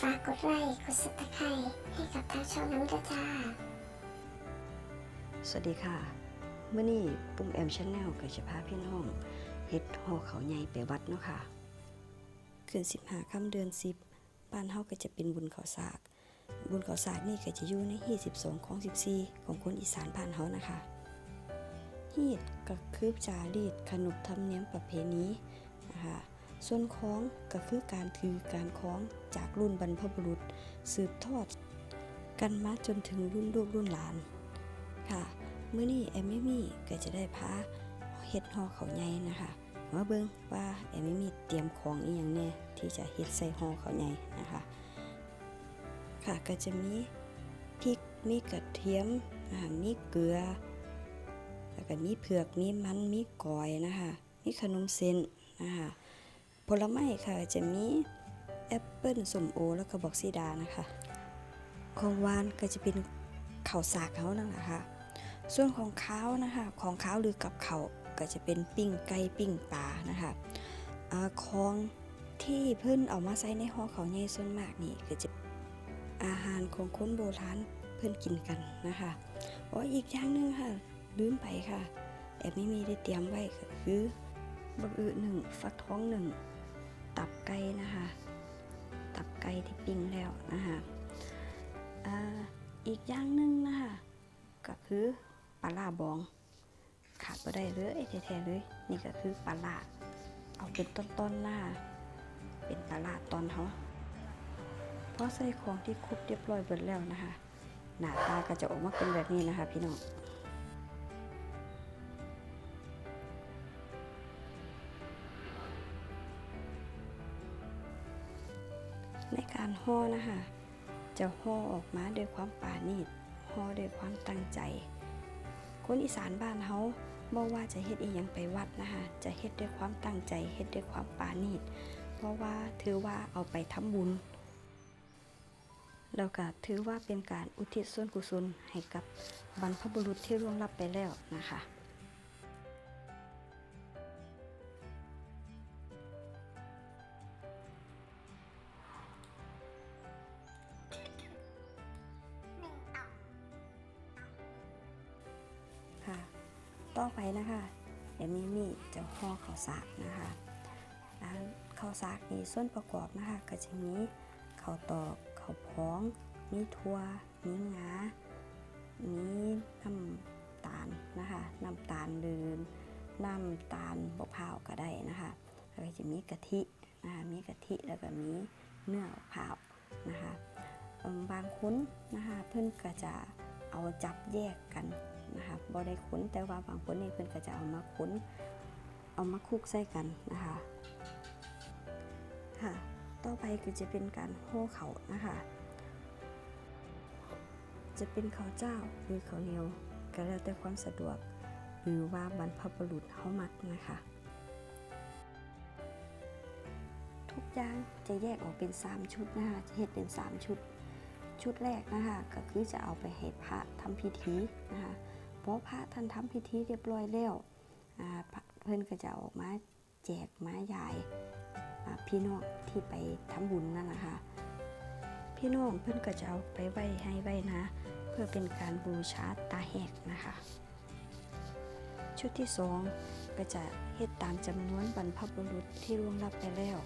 ฝากกดไลค์กดซับสไครต์ให้กับทางช่องน้ำด้วยจ้า สวัสดีค่ะเมื่อนี้ปุ่มแอมชาแนลก็จะพาพี่น้องเฮ็ดหอเขาใหญ่ไปวัดเนาะค่ะคืนสิบหาค่ำเดือนสิบบ้านเฮาก็จะเป็นบุญเขาสาก บุญเขาสากนี่ก็จะอยู่ในฮีด12ของ14ของคนอีสานบ้านเฮานะคะฮีดก็คือจารีตขนบธรรมเนียมประเพณีนะคะ ส่วนของก็คือการถือการคล้องจากรุ่นบรรพบุรุษ สืบทอด กันมาจนถึงรุ่นลูกรุ่นหลาน ค่ะเมื้อนี้แอมไม่มีก็จะได้พาเฮ็ดห่อเขาใหญ่นะคะมาเบิ่งว่าแอมไม่มีเตรียมของอีหยังแน่ที่จะเฮ็ดใส่ห่อเขาใหญ่นะคะค่ะก็จะมีพริกมีกระเทียมมีเกลือแล้วก็มีเผือกมีมันมีกอยนะคะมีขนมเส้นนะคะ ผลไม้ค่ะจะมีแอปเปิ้ลส้มโอ แล้วก็บอกซีดานะคะ ของหวานก็จะเป็นข้าวสากเขานั่นแหละค่ะ ส่วนของข้าวนะคะ ของข้าวหรือกับเขาวก็จะเป็นปิ้งไก่ปิ้งปลานะคะอของที่เพิ่นเอามาใส่ในห่อเขาใหญ่ส่วนมากนี่ก็จะอาหารของคนโบราณเพิ่นกินกันนะคะอ๋ออีกอย่างหนึงค่ะ ลืมไปค่ะ แอบไม่มีได้เตรียมไว้ก็คือบักอือหนึ่งฟักท้องหนึ่ง ตับไก่นะคะ ตับไก่ที่ปิ้งแล้วนะคะอีกอย่างหนึ่งนะคะก็คือปลาร้าบอง ขาดไปได้เลยแท้ๆเลย นี่ก็คือปลาร้าเอาเป็นต้นๆหน้าเป็นปลาร้าตอนเขาเพอใส่ของที่ครบเรียบร้อยเบิดแล้วนะคะ หน้าตาก็จะออกมาเป็นแบบนี้นะคะ พี่น้อง ห่อนะคะ จะห่อออกมาด้วยความปราณีตห่อด้วยความตั้งใจ คนอีสานบ้านเฮาบ่ว่าจะเฮ็ดอีหยังไปวัดนะคะ จะเฮ็ดด้วยความตั้งใจเฮ็ดด้วยความปราณีตเพราะว่าถือว่าเอาไปทำบุญแล้วก็ถือว่าเป็นการอุทิศส่วนกุศลให้กับบรรพบุรุษที่ร่วงลับไปแล้วนะคะ อไปนะคะเดี๋ยวมีมีจะห่อข้าวสากนะคะอ่าข้าวสากมีส่วนประกอบนะคะก็จะมีข้าวตอกข้าวพอง มีถั่วมีงา มีน้ำตาลนะคะน้ำตาลลืมน้ำตาลบกพร้าวก็ได้นะคะแล้วก็จะมีกะทินะคะมีกะทิแล้วก็มีเนื้อมะพร้าวนะคะบางคุ้นนะคะเพื่อนก็จะเอาจับแยกกัน นะคะบ่ได้คุ้นแต่ว่าบางคนนี่เพิ่นก็จะเอามาคุ้นเอามาคลุกใส่กันนะคะค่ะต่อไปก็จะเป็นการโห่เขานะคะ จะเป็นข้าวเจ้าหรือข้าวเหนียวก็แล้วแต่ความสะดวกหรือว่าบรรพบุรุษเขามักนะคะ ทุกอย่างจะแยกออกเป็น 3 ชุดนะคะจะเฮ็ดเป็น 3 ชุด ชุดแรกนะคะก็คือจะเอาไปให้พระทำพิธีนะคะ พราะพระท่านทำพิธีเรียบร้อยแล้วเพื่อนก็จะออกมาแจกมายายอ่พี่น้องที่ไปทำบุญนั่นนะคะพี่น้องเพื่อนก็จะเอาไปไหว้ให้ไหว้นะ เพื่อเป็นการบูชาตาแหกนะคะ ชุดที่สองก็จะเฮ็ดตามจำนวนบรรพบุรุษที่ล่วงลับไปแล้ว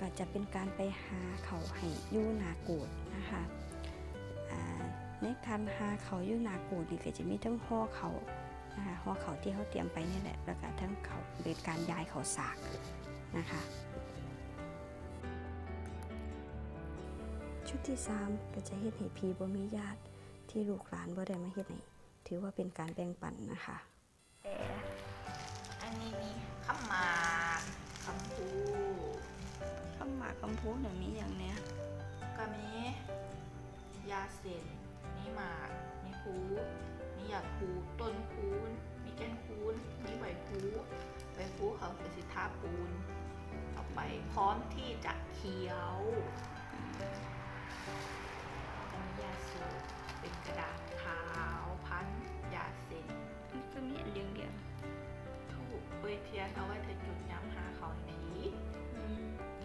ก็จะเป็นการไปหาเขาให้ยู่นาโกดนะคะ ในการหาเขาอยู่นาโกดนี่ก็จะมีทั้งห่อเขานะคะห่อเขาที่เขาเตรียมไปนี่แหละแล้วก็ทั้งเขาเป็นการย้ายเขาสากนะคะชุดที่ 3 ก็จะเฮ็ดให้พีบ่มีญาติที่ลูกหลานบ่ได้มาเฮ็ดให้ถือว่าเป็นการแบ่งปันนะคะแต่อันนี้มีข้าวหมากคำพูคำหมากคำพูเนี่ยมีอย่างเนี้ยก็มียาเส้ นมีหมากมีคูมีหยาคูต้นคูนมีแกนคูนมีใบคูใบคูเขาเป็นสิทาปูนต่อไปพร้อมที่จะเคี้ยวจะมียาสูบเป็นกระดาษขาวพันยาเส้นก็มีอันเดียงเดียวถูกเปยเทียนเอาไว้เธอจุดย้ำหาเขาในผี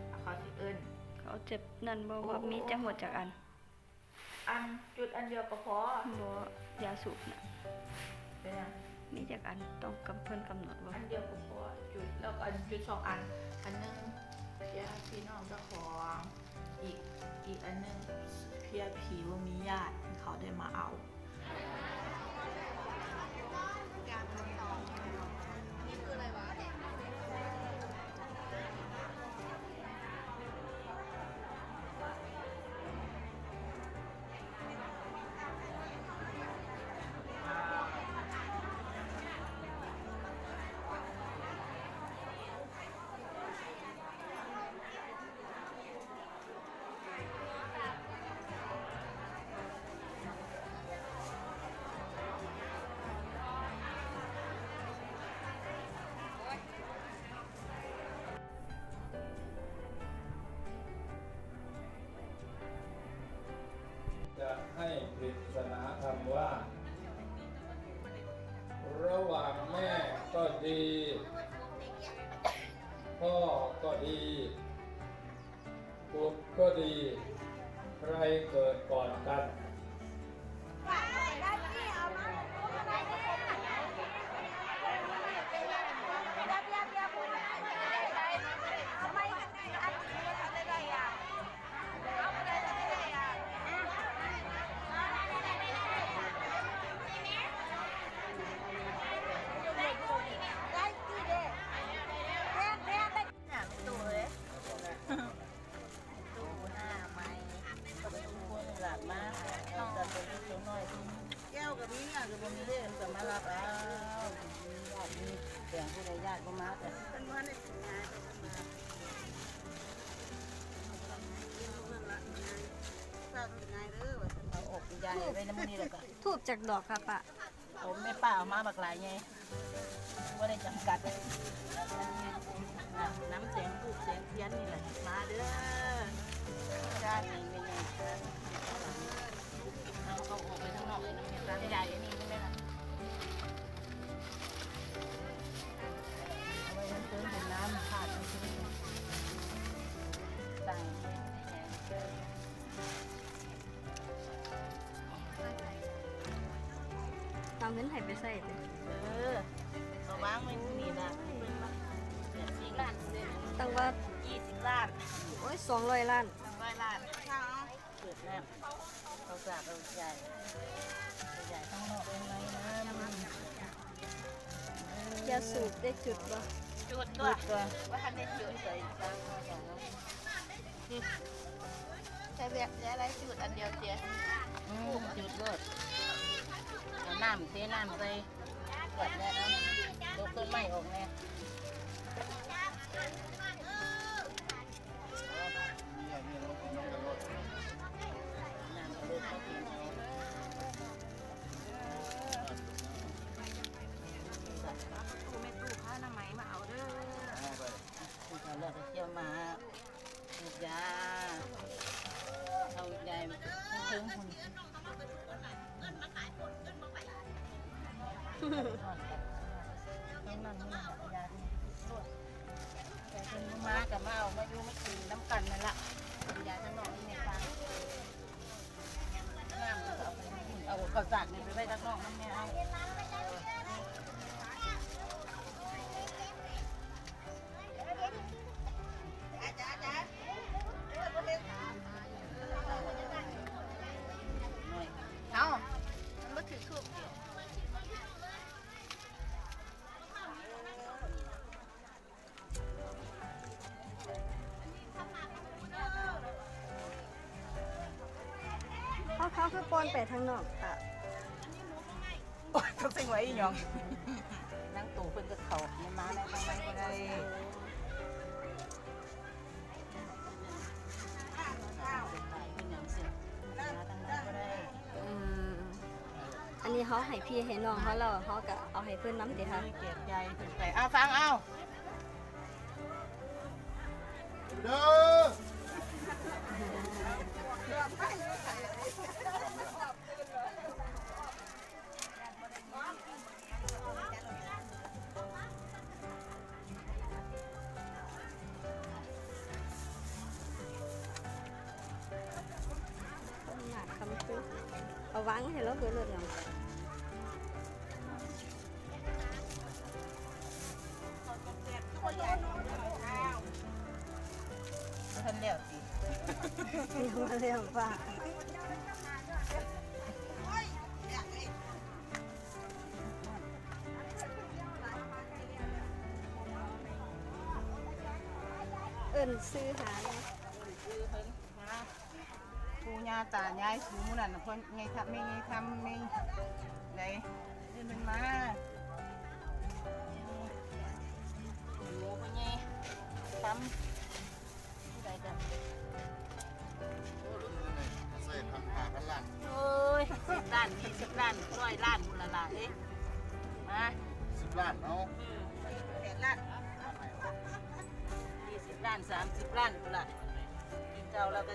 เอาเขาสิเอิญเขาจะนั่นบ่ว่ามีจังหวัดจากอัน อันจุดอันเดียวก็พอบ่ยาสูบน่ะเป็นยังมีจากอันต้องกำเพิ่นกำหนดบ่อันเดียวก็พอจุดแล้วก็อันจุดสองอัน อันหนึงเพียพี่น้องเจ้าของอีกอีกอันหนึงเพียผีว่ามีญาติเขาได้มาเอาจะ บุตรก็ดี ใครเกิดก่อนกัน อกยายไว้น้ำมันนี่แล้วก็ทูบจากดอกค่ะปะผมไม่ป้าเอามาบักหลายไงว่าได้จำกัดน้ำเสียงรูปเสียงเทียนนี่แหละมาเด้อญาตินี่เป็นไงเอาเขาออกไปข้างนอกเลยน้ำเนี่ยร้านใหญ่นี่ใช่ไหมล่ะเอาไว้น้ำเติมเป็นน้ำขาดน้ำชื้น ตามเงินให้ไปใส่เด้อเออเอาวางไว้นี่นะเป็นมาเดี๋ยวสี่ล้านเดือนตั้งว่ายี่สิบล้านโอ้ย200ล้านสองร้อยล้านเกิดแล้วเขาสาบเราใหญ่ใหญ่ข้างนอกเป็นไรนะยาสูบได้จุดบ่จุดตัตัววตัวว่าทันได้จุดใส่ตาอย่างนั้นใช้แบบใช้อะไรจุดอันเดียวเจียอืมจุดรถเอา น้ำเทน้ำใส่ขวดแน่นะยกต้นไม้ออกแน่ กินน้ำกันนั่นละเป็นยาทั้งนอกนี่ในฟางน้ำก็เอาไปเอากระจากนี่ไปไว้ทั้งนอกน้ำเนี่ย อปอนไปทางนอกค่ะโอ้ยต้องสิ่งไว้อีหยองนั่งตู่เพิ่นก็เขาเนี่ยมาได้ทางไหนก็ได้เป็นหยังสิมาทางไหนก็ได้อืมอันนี้เขาให้พี่ให้น้องเขาแล้วเขาก็เอาให้เพิ่นน้ำติค่ะเก็บใจถึงไปอ้าวฟังเอาเด้อ ให้เราเกิดรถยังท่านเดียวสิมีมาเรื่องว่าเอิ้นซื้อหาเนี่ย ย่าตายายสูงมื้อนั้นน่ะเพิ่นไงทำไม่ไงทำไม่ไหนเดินมันมาอยู่เพิ่นไงทำผู้ใดกันใส่พันหาพันล้านโอ้ยสิบล้านยี่สิบล้านร้อยล้านบุญละละเอ้ยมาสิบล้านเอาะแปดล้านยี่สิบล้านสามสิบล้านบุญละกินเจ้าแล้วก็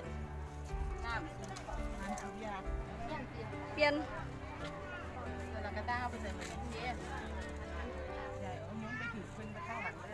น้ำน้ำเอายาเปลี่ยนแล้วก็ต้าไปใส่ไปในเทียนใหญ่เอานิ้วไปถือขึ้นไปข้าหลังเลย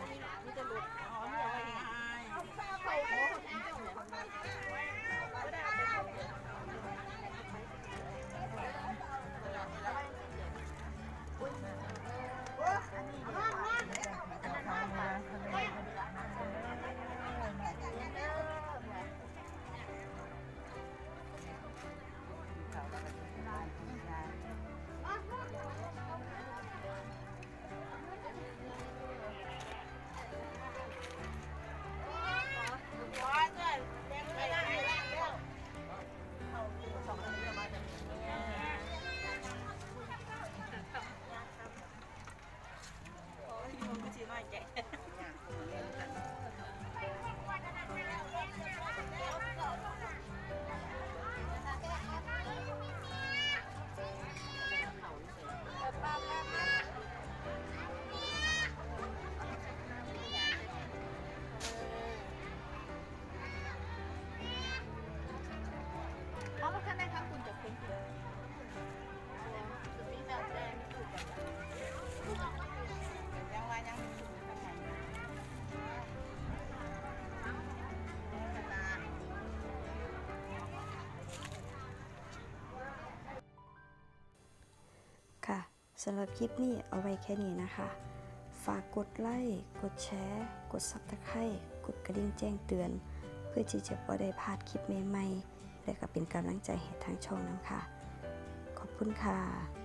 สำหรับคลิปนี้เอาไว้แค่นี้นะคะ ฝากกดไลค์กดแชร์ กดซับสไครต์กดกระดิ่งแจ้งเตือน เพื่อที่จะบ่ได้พลาดคลิปใหม่ๆและก็เป็นกำลังใจให้ทางช่องน้ำค่ะ ขอบคุณค่ะ